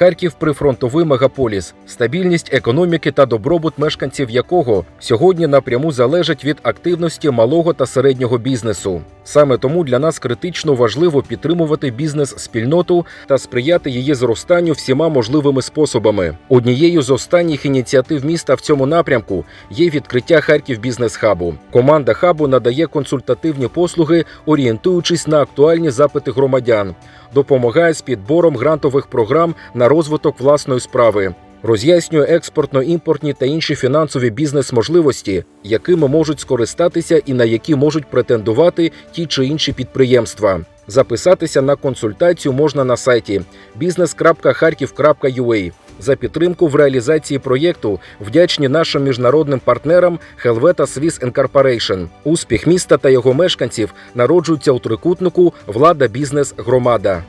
Харків прифронтовий мегаполіс, стабільність економіки та добробут мешканців якого сьогодні напряму залежать від активності малого та середнього бізнесу. Саме тому для нас критично важливо підтримувати бізнес-спільноту та сприяти її зростанню всіма можливими способами. Однією з останніх ініціатив міста в цьому напрямку є відкриття Харків Бізнес Хабу. Команда хабу надає консультативні послуги, орієнтуючись на актуальні запити громадян, допомагає з підбором грантових програм на розвиток власної справи. Роз'яснює експортно-імпортні та інші фінансові бізнес-можливості, якими можуть скористатися і на які можуть претендувати ті чи інші підприємства. Записатися на консультацію можна на сайті business.kharkiv.ua. За підтримку в реалізації проєкту вдячні нашим міжнародним партнерам Helveta Swiss Incorporation. Успіх міста та його мешканців народжується у трикутнику влада, бізнес, громада.